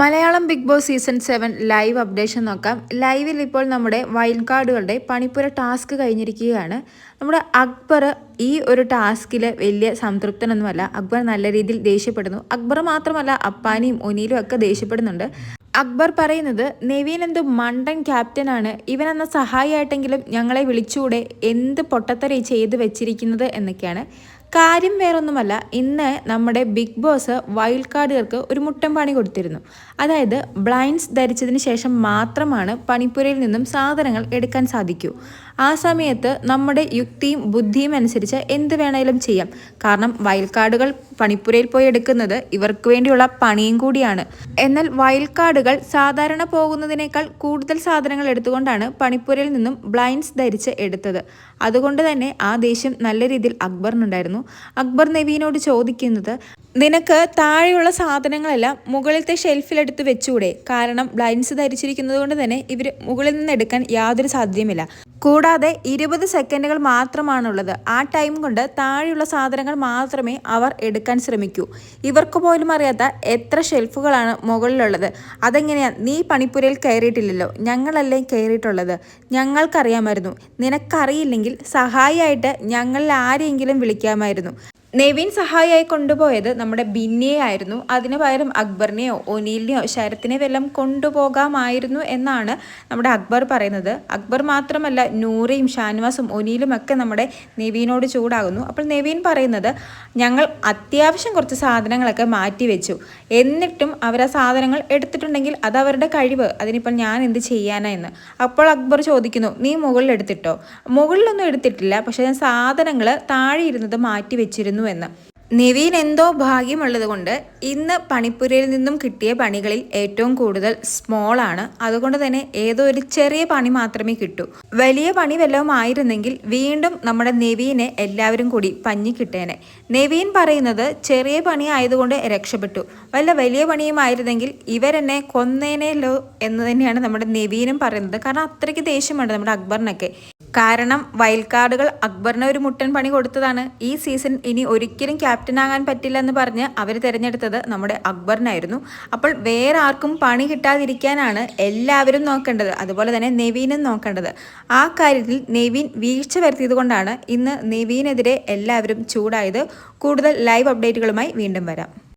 Malayalam big boss season seven live updation നോക്കാം. ലൈവിൽ ഇപ്പോൾ നമ്മുടെ വൈൽഡ് കാർഡുകളുടെ പണിപ്പുര ടാസ്ക് കഴിഞ്ഞിരിക്കുകയാണ്. നമ്മുടെ അക്ബർ ഈ ഒരു ടാസ്കിൽ വലിയ സംതൃപ്തനൊന്നുമല്ല. അക്ബർ നല്ല രീതിയിൽ ദേഷ്യപ്പെടുന്നു. അക്ബർ മാത്രമല്ല അപ്പാനിയും ഒനിയിലും ഒക്കെ ദേഷ്യപ്പെടുന്നുണ്ട്. അക്ബർ പറയുന്നത് നെവീൻ എന്ത് മണ്ടൻ ക്യാപ്റ്റനാണ് ഇവനെന്ന സഹായിയായിട്ടെങ്കിലും ഞങ്ങളെ വിളിച്ചുകൂടെ എന്ത് പൊട്ടത്തറി ചെയ്ത് വെച്ചിരിക്കുന്നത്? എന്നൊക്കെയാണ്. കാര്യം വേറൊന്നുമല്ല. ഇന്ന് നമ്മുടെ ബിഗ് ബോസ് വൈൽഡ് കാർഡുകൾക്ക് ഒരു മുട്ടൻ പണി കൊടുത്തിരുന്നു. അതായത് ബ്ലൈൻഡ്സ് ധരിച്ചതിന് ശേഷം മാത്രമാണ് പണിപ്പുരയിൽ നിന്നും സാധനങ്ങൾ എടുക്കാൻ സാധിക്കൂ. ആ സമയത്ത് നമ്മുടെ യുക്തിയും ബുദ്ധിയും അനുസരിച്ച് എന്ത് വേണേലും ചെയ്യാം. കാരണം വൈൽഡ് കാർഡുകൾ പണിപ്പുരയിൽ പോയി എടുക്കുന്നത് ഇവർക്ക് വേണ്ടിയുള്ള പണിയും കൂടിയാണ്. എന്നാൽ വൈൽഡ് കാർഡുകൾ സാധാരണ പോകുന്നതിനേക്കാൾ കൂടുതൽ സാധനങ്ങൾ എടുത്തുകൊണ്ടാണ് പണിപ്പുരയിൽ നിന്നും ബ്ലൈൻഡ്സ് ധരിച്ച് എടുത്തത്. അതുകൊണ്ട് തന്നെ ആ ദേഷ്യം നല്ല രീതിയിൽ അക്ബറിനുണ്ടായിരുന്നു. അക്ബർ നവീനോട് ചോദിക്കുന്നത് നിനക്ക് താഴെയുള്ള സാധനങ്ങളെല്ലാം മുകളിലത്തെ ഷെൽഫിലെടുത്ത് വെച്ചുകൂടെ കാരണം ബ്ലൈൻസ് ധരിച്ചിരിക്കുന്നത് കൊണ്ട് തന്നെ ഇവർ മുകളിൽ നിന്ന് എടുക്കാൻ യാതൊരു സാധ്യതയുമില്ല. കൂടാതെ ഇരുപത് സെക്കൻഡുകൾ മാത്രമാണുള്ളത്. ആ ടൈം കൊണ്ട് താഴെയുള്ള സാധനങ്ങൾ മാത്രമേ അവർ എടുക്കാൻ ശ്രമിക്കൂ. ഇവർക്ക് പോലും അറിയാത്ത എത്ര ഷെൽഫുകളാണ് മുകളിലുള്ളത്. അതെങ്ങനെയാ? നീ പണിപ്പുരയിൽ കയറിയിട്ടില്ലല്ലോ. ഞങ്ങളല്ലേ കയറിയിട്ടുള്ളത്. ഞങ്ങൾക്കറിയാമായിരുന്നു. നിനക്കറിയില്ലെങ്കിൽ സഹായിയായിട്ട് ഞങ്ങളിൽ ആരെയെങ്കിലും വിളിക്കാമായിരുന്നു. നെവിൻ സഹായിയായി കൊണ്ടുപോയത് നമ്മുടെ ബിന്നിയെ ആയിരുന്നു അതിന് പകരം അക്ബറിനെയോ ഒനീലിനെയോ ശരത്തിനെ വല്ലതും കൊണ്ടുപോകാമായിരുന്നു എന്നാണ് നമ്മുടെ അക്ബർ പറയുന്നത്. അക്ബർ മാത്രമല്ല നൂറയും ഷാൻവാസും ഒനീലും ഒക്കെ നമ്മുടെ നെവീനോട് ചൂടാകുന്നു. അപ്പോൾ നെവീൻ പറയുന്നത് ഞങ്ങൾ അത്യാവശ്യം കുറച്ച് സാധനങ്ങളൊക്കെ മാറ്റി വെച്ചു എന്നിട്ടും അവർ ആ സാധനങ്ങൾ എടുത്തിട്ടുണ്ടെങ്കിൽ അത് അവരുടെ കഴിവ്. അതിനിപ്പോൾ ഞാൻ എന്ത് ചെയ്യാനാ എന്ന്. അപ്പോൾ അക്ബർ ചോദിക്കുന്നു നീ മുകളിൽ എടുത്തിട്ടോ? മുകളിലൊന്നും എടുത്തിട്ടില്ല. പക്ഷേ ഞാൻ സാധനങ്ങൾ താഴെ ഇരുന്നത് മാറ്റി വെച്ചിരുന്നു എന്ന് നിവീൻ എന്തോ ഭാഗ്യമുള്ളത് കൊണ്ട് ഇന്ന് പണിപ്പുരയിൽ നിന്നും കിട്ടിയ പണികളിൽ ഏറ്റവും കൂടുതൽ സ്മോൾ ആണ്. അതുകൊണ്ട് തന്നെ ഏതോ ഒരു ചെറിയ പണി മാത്രമേ കിട്ടൂ. വലിയ പണി വല്ലതും ആയിരുന്നെങ്കിൽ വീണ്ടും നമ്മുടെ നെവീനെ എല്ലാവരും കൂടി പഞ്ഞി കിട്ടേനെ. നെവീൻ പറയുന്നത് ചെറിയ പണി ആയതുകൊണ്ട് രക്ഷപ്പെട്ടു. വല്ല വലിയ പണിയുമായിരുന്നെങ്കിൽ ഇവരെന്നെ കൊന്നേനേലോ എന്ന് തന്നെയാണ് നമ്മുടെ നെവീനും പറയുന്നത്. കാരണം അത്രയ്ക്ക് ദേഷ്യമുണ്ട് നമ്മുടെ അക്ബറിനൊക്കെ. കാരണം വൈൽഡ് കാർഡുകൾ അക്ബറിന് ഒരു മുട്ടൻ പണി കൊടുത്തതാണ്. ഈ സീസൺ ഇനി ഒരിക്കലും ക്യാപ്റ്റൻ ആകാൻ പറ്റില്ല എന്ന് പറഞ്ഞ് അവർ തിരഞ്ഞെടുത്തത് നമ്മുടെ അക്ബറിനായിരുന്നു. അപ്പോൾ വേറെ ആർക്കും പണി കിട്ടാതിരിക്കാനാണ് എല്ലാവരും നോക്കേണ്ടത്. അതുപോലെ തന്നെ നവീനും നോക്കേണ്ടത്. ആ കാര്യത്തിൽ നവീൻ വീഴ്ച വരുത്തിയതുകൊണ്ടാണ് ഇന്ന് നവീനെതിരെ എല്ലാവരും ചൂടായത്. കൂടുതൽ ലൈവ് അപ്ഡേറ്റുകളുമായി വീണ്ടും വരാം.